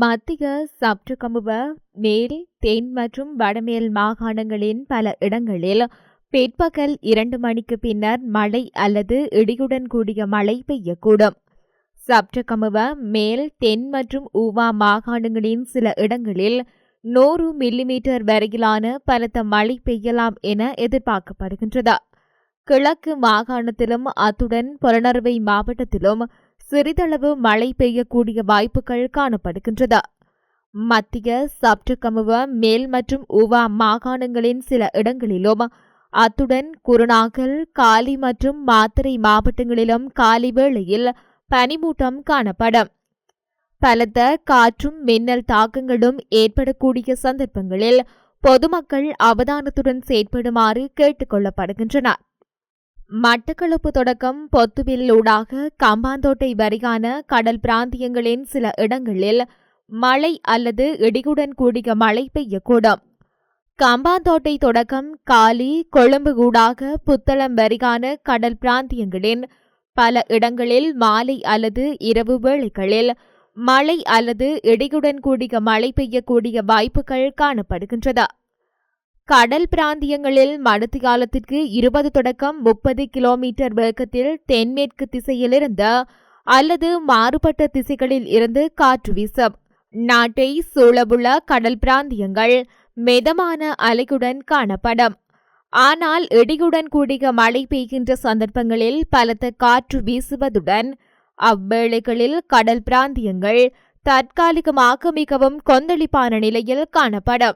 மத்திய சப்ரகமுவ மேல் தென் மற்றும் வடமேல் மாகாணங்களின் பல இடங்களில் பிற்பகல் இரண்டு மணிக்கு பின்னர் மழை அல்லது இடியுடன் கூடிய மழை பெய்யக்கூடும். சப்டகமுவ மேல் தென் மற்றும் ஊவா மாகாணங்களின் சில இடங்களில் நூறு மில்லிமீட்டர் வரையிலான பலத்த மழை பெய்யலாம் என எதிர்பார்க்கப்படுகின்றது. கிழக்கு மாகாணத்திலும் அத்துடன் புலனறுவை மாவட்டத்திலும் சிறிதளவு மழை பெய்யக்கூடிய வாய்ப்புகள் காணப்படுகின்றது. மத்திய சப்ரகமுவ மேல் மற்றும் உவா மாகாணங்களின் சில இடங்களிலும் அத்துடன் குருநாகல் காலி மற்றும் மாத்தறை மாவட்டங்களிலும் காலை வேளையில் பனிமூட்டம் காணப்படும். பலத்த காற்றும் மின்னல் தாக்கங்களும் ஏற்படக்கூடிய சந்தர்ப்பங்களில் பொதுமக்கள் அவதானத்துடன் செயற்படுமாறு கேட்டுக் கொள்ளப்படுகின்றனர். மட்டக்களப்பு தொடக்கம் பொத்துவில்லூடாக கம்பாந்தோட்டை வரையான கடல் பிராந்தியங்களின் சில இடங்களில் மழை அல்லது இடியுடன் கூடிய மழை பெய்யக்கூடும். கம்பாந்தோட்டை தொடக்கம் காலி கொழும்பு ஊடாக புத்தளம் வரையான கடல் பிராந்தியங்களின் பல இடங்களில் மாலை அல்லது இரவு வேளைகளில் மழை அல்லது இடியுடன் கூடிய மழை பெய்யக்கூடிய வாய்ப்புகள் காணப்படுகின்றது. கடல் பிராந்தியங்களில் மணித்தியாலத்திற்கு இருபது தொடக்கம் முப்பது கிலோமீட்டர் வேகத்தில் தென்மேற்கு திசையிலிருந்து அல்லது மாறுபட்ட திசைகளில் இருந்து காற்று வீசும். நாட்டை சூழவுள்ள கடல் பிராந்தியங்கள் மிதமான அலையுடன் காணப்படும். ஆனால் இடியுடன் கூடிய மழை பெய்கின்ற சந்தர்ப்பங்களில் பலத்த காற்று வீசுவதுடன் அவ்வேளைகளில் கடல் பிராந்தியங்கள் தற்காலிகமாக மிகவும் கொந்தளிப்பான நிலையில் காணப்படும்.